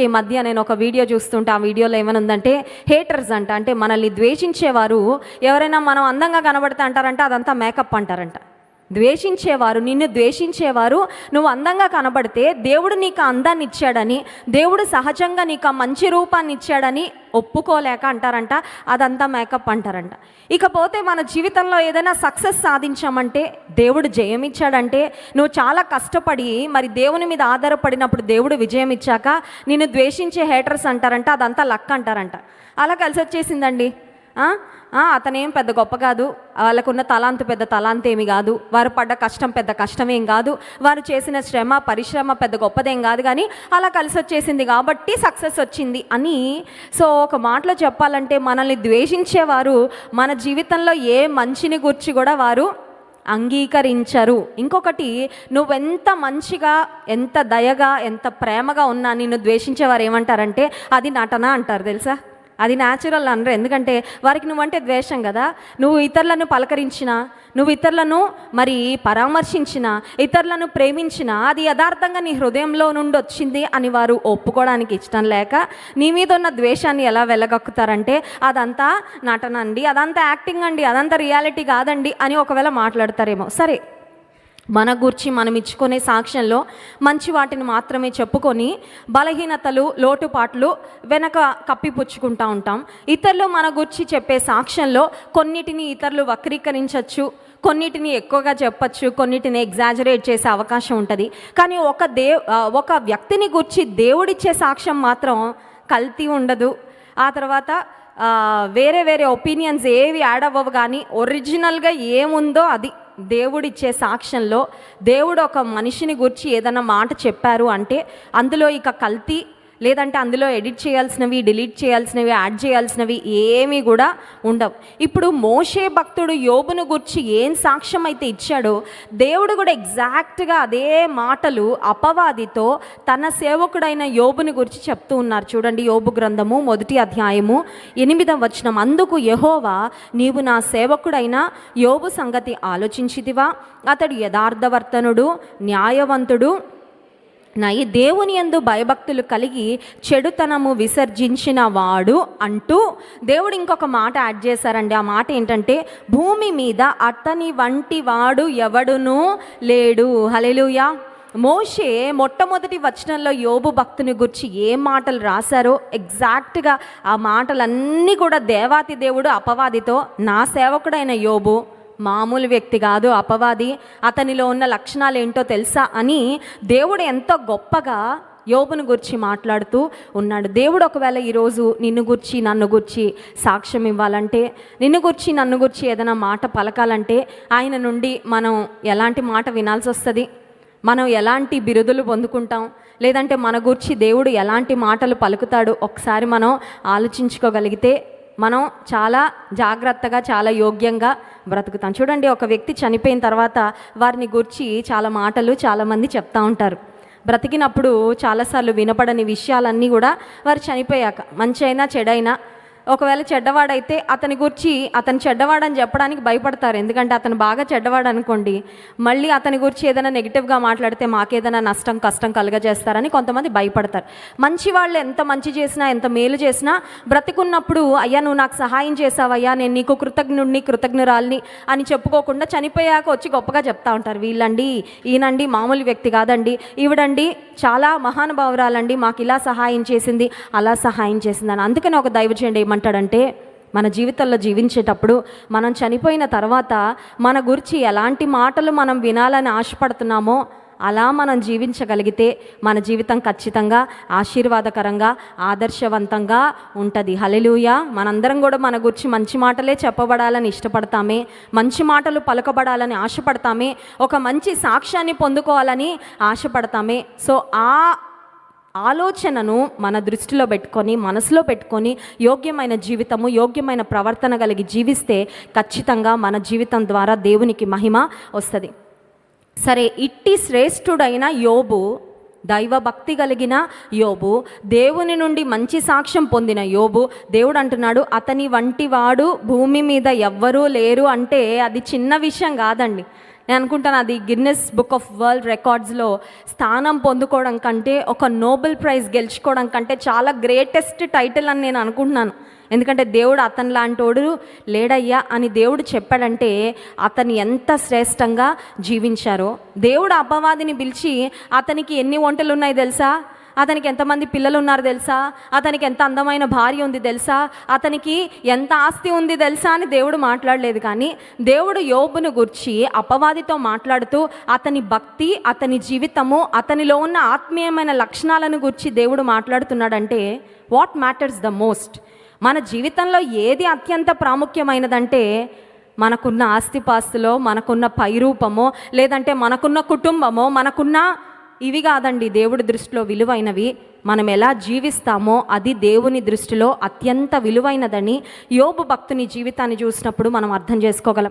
ఈ మధ్య నేను ఒక వీడియో చూస్తుంటే ఆ వీడియోలో ఏమైనా ఉందంటే హేటర్స్ అంట అంటే మనల్ని ద్వేషించేవారు ఎవరైనా మనం అందంగా కనబడతా అంటారంట అదంతా మేకప్ అంటారంట. ద్వేషించేవారు నిన్ను ద్వేషించేవారు నువ్వు అందంగా కనబడితే దేవుడు నీకు అందాన్ని ఇచ్చాడని దేవుడు సహజంగా నీకు ఆ మంచి రూపాన్ని ఇచ్చాడని ఒప్పుకోలేక అంటారంట అదంతా మేకప్ అంటారంట. ఇకపోతే మన జీవితంలో ఏదైనా సక్సెస్ సాధించామంటే దేవుడు జయం ఇచ్చాడంటే నువ్వు చాలా కష్టపడి మరి దేవుని మీద ఆధారపడినప్పుడు దేవుడు విజయం ఇచ్చాక నిన్ను ద్వేషించే హేటర్స్ అంటారంట అదంతా లక్ అంటారంట. అలా కలిసి వచ్చేసిందండి అతనేం పెద్ద గొప్ప కాదు. వాళ్ళకున్న తలాంతు పెద్ద తలాంతేమి ఏమి కాదు. వారు పడ్డ కష్టం పెద్ద కష్టమేం కాదు. వారు చేసిన శ్రమ పరిశ్రమ పెద్ద గొప్పదేం కాదు కానీ అలా కలిసి వచ్చేసింది కాబట్టి సక్సెస్ వచ్చింది అని. సో ఒక మాటలో చెప్పాలంటే మనల్ని ద్వేషించేవారు మన జీవితంలో ఏ మంచిని గురించి కూడా వారు అంగీకరించరు. ఇంకొకటి నువ్వెంత మంచిగా ఎంత దయగా ఎంత ప్రేమగా ఉన్నా నిన్ను ద్వేషించేవారు ఏమంటారంటే అది నటన అంటారు తెలుసా? అది న్యాచురల్ అనరు. ఎందుకంటే వారికి నువ్వంటే ద్వేషం కదా. నువ్వు ఇతరులను పలకరించిన నువ్వు ఇతరులను మరి పరామర్శించిన ఇతరులను ప్రేమించిన అది యథార్థంగా నీ హృదయంలో నుండి వచ్చింది అని వారు ఒప్పుకోవడానికి ఇష్టం లేక నీ మీద ఉన్న ద్వేషాన్ని ఎలా వెళ్ళగక్కుతారంటే అదంతా నటన అండి అదంతా యాక్టింగ్ అండి అదంతా రియాలిటీ కాదండి అని ఒకవేళ మాట్లాడతారేమో. సరే. మన గురించి మనం ఇచ్చుకునే సాక్ష్యంలో మంచి వాటిని మాత్రమే చెప్పుకొని బలహీనతలు లోటుపాట్లు వెనక కప్పిపుచ్చుకుంటూ ఉంటాం. ఇతరులు మన గురించి చెప్పే సాక్ష్యంలో కొన్నిటిని ఇతరులు వక్రీకరించవచ్చు కొన్నిటిని ఎక్కువగా చెప్పచ్చు కొన్నిటిని ఎగ్జాజరేట్ చేసే అవకాశం ఉంటుంది. కానీ ఒక దే ఒక వ్యక్తిని గురించి దేవుడిచ్చే సాక్ష్యం మాత్రం కల్తీ ఉండదు. ఆ తర్వాత వేరే వేరే ఒపీనియన్స్ ఏవి యాడ్ అవ్వవు కానీ ఒరిజినల్గా ఏముందో అది. దేవుడిచ్చే సాక్ష్యంలో దేవుడు ఒక మనిషిని గురించి ఏదైనా మాట చెప్పారు అంటే అందులో ఇక కల్తీ లేదంటే అందులో ఎడిట్ చేయాల్సినవి డిలీట్ చేయాల్సినవి యాడ్ చేయాల్సినవి ఏమీ కూడా ఉండవు. ఇప్పుడు మోషే భక్తుడు యోబును గురించి ఏం సాక్ష్యం అయితే ఇచ్చాడో దేవుడు కూడా ఎగ్జాక్ట్గా అదే మాటలు అపవాదితో తన సేవకుడైన యోబుని గురించి చెప్తూ ఉన్నారు. చూడండి యోబు గ్రంథము మొదటి అధ్యాయము ఎనిమిదవ వచనం. అందుకు యహోవా నీవు నా సేవకుడైన యోబు సంగతి ఆలోచించితివా? అతడు యథార్థవర్తనుడు న్యాయవంతుడు నా ఈ దేవుని యందు భయభక్తులు కలిగి చెడుతనము విసర్జించిన వాడు అంటూ దేవుడు ఇంకొక మాట యాడ్ చేశారండి. ఆ మాట ఏంటంటే భూమి మీద అతని వంటి వాడు ఎవడునూ లేడు. హలెలుయా మోషే మొట్టమొదటి వచనంలో యోబు భక్తుని గురించి ఏ మాటలు రాశారో ఎగ్జాక్ట్గా ఆ మాటలన్నీ కూడా దేవాతి దేవుడు అపవాదితో నా సేవకుడైన యోబు మామూలు వ్యక్తి కాదు అపవాది. అతనిలో ఉన్న లక్షణాలు ఏంటో తెలుసా అని దేవుడు ఎంతో గొప్పగా యోబును గురించి మాట్లాడుతూ ఉన్నాడు. దేవుడు ఒకవేళ ఈరోజు నిన్ను గురించి నన్ను గురించి సాక్ష్యం ఇవ్వాలంటే నిన్ను గురించి నన్ను గురించి ఏదైనా మాట పలకాలంటే ఆయన నుండి మనం ఎలాంటి మాట వినాల్సి వస్తుంది? మనం ఎలాంటి బిరుదులు పొందుకుంటాం? లేదంటే మన గురించి దేవుడు ఎలాంటి మాటలు పలుకుతాడు? ఒకసారి మనం ఆలోచించుకోగలిగితే మనం చాలా జాగ్రత్తగా చాలా యోగ్యంగా బ్రతుకుతాం. చూడండి ఒక వ్యక్తి చనిపోయిన తర్వాత వారిని గురించి చాలా మాటలు చాలామంది చెప్తా ఉంటారు. బ్రతికినప్పుడు చాలాసార్లు వినపడని విషయాలన్నీ కూడా వారు చనిపోయాక మంచి అయినా చెడైనా ఒకవేళ చెడ్డవాడైతే అతని గురించి అతను చెడ్డవాడని చెప్పడానికి భయపడతారు. ఎందుకంటే అతను బాగా చెడ్డవాడు అనుకోండి మళ్ళీ అతని గురించి ఏదైనా నెగిటివ్గా మాట్లాడితే మాకేదైనా నష్టం కష్టం కలుగజేస్తారని కొంతమంది భయపడతారు. మంచి వాళ్ళు ఎంత మంచి చేసినా ఎంత మేలు చేసినా బ్రతికున్నప్పుడు అయ్యా నువ్వు నాకు సహాయం చేసావయ్యా నేను నీకు కృతజ్ఞుడిని కృతజ్ఞురాల్ని అని చెప్పుకోకుండా చనిపోయాక వచ్చి గొప్పగా చెప్తా ఉంటారు. వీళ్ళండి ఈయనండి మామూలు వ్యక్తి కాదండి. ఈవిడండి చాలా మహానుభావురాలండి మాకు ఇలా సహాయం చేసింది అలా సహాయం చేసింది అందుకని ఒక దైవజనుడు ఏమంటాడంటే మన జీవితంలో జీవించేటప్పుడు మనం చనిపోయిన తర్వాత మన గురించి ఎలాంటి మాటలు మనం వినాలని ఆశపడుతున్నామో అలా మనం జీవించగలిగితే మన జీవితం ఖచ్చితంగా ఆశీర్వాదకరంగా ఆదర్శవంతంగా ఉంటుంది. హలెలుయ మనందరం కూడా మన గురించి మంచి మాటలే చెప్పబడాలని ఇష్టపడతామే మంచి మాటలు పలకబడాలని ఆశపడతామే ఒక మంచి సాక్ష్యాన్ని పొందుకోవాలని ఆశపడతామే. సో ఆ ఆలోచనను మన దృష్టిలో పెట్టుకొని మనసులో పెట్టుకొని యోగ్యమైన జీవితము యోగ్యమైన ప్రవర్తన కలిగి జీవిస్తే ఖచ్చితంగా మన జీవితం ద్వారా దేవునికి మహిమ వస్తుంది. సరే ఇట్టి శ్రేష్ఠుడైన యోబు దైవభక్తి కలిగిన యోబు దేవుని నుండి మంచి సాక్ష్యం పొందిన యోబు దేవుడు అంటున్నాడు అతని వంటి వాడు భూమి మీద ఎవ్వరూ లేరు అంటే అది చిన్న విషయం కాదండి. నేను అనుకుంటాను అది గిన్నెస్ బుక్ ఆఫ్ వరల్డ్ రికార్డ్స్లో స్థానం పొందుకోవడం కంటే ఒక నోబెల్ ప్రైజ్ గెలుచుకోవడం కంటే చాలా గ్రేటెస్ట్ టైటిల్ అని నేను అనుకుంటున్నాను. ఎందుకంటే దేవుడు అతని లాంటోడు లేడయ్యా అని దేవుడు చెప్పాడంటే అతను ఎంత శ్రేష్టంగా జీవించారో. దేవుడు అపవాదిని పిలిచి అతనికి ఎన్ని వంటలు ఉన్నాయి తెలుసా? అతనికి ఎంతమంది పిల్లలు ఉన్నారు తెలుసా? అతనికి ఎంత అందమైన భార్య ఉంది తెలుసా? అతనికి ఎంత ఆస్తి ఉంది తెలుసా అని దేవుడు మాట్లాడలేదు కానీ దేవుడు యోబును గుర్చి అపవాదితో మాట్లాడుతూ అతని భక్తి అతని జీవితము అతనిలో ఉన్న ఆత్మీయమైన లక్షణాలను గురించి దేవుడు మాట్లాడుతున్నాడంటే వాట్ మ్యాటర్స్ ద మోస్ట్ మన జీవితంలో ఏది అత్యంత ప్రాముఖ్యమైనదంటే మనకున్న ఆస్తిపాస్తులో మనకున్న పైరూపమో లేదంటే మనకున్న కుటుంబమో మనకున్న ఇవి కాదండి దేవుడి దృష్టిలో విలువైనవి. మనం ఎలా జీవిస్తామో అది దేవుని దృష్టిలో అత్యంత విలువైనదని యోబు భక్తుని జీవితాన్ని చూసినప్పుడు మనం అర్థం చేసుకోగలం.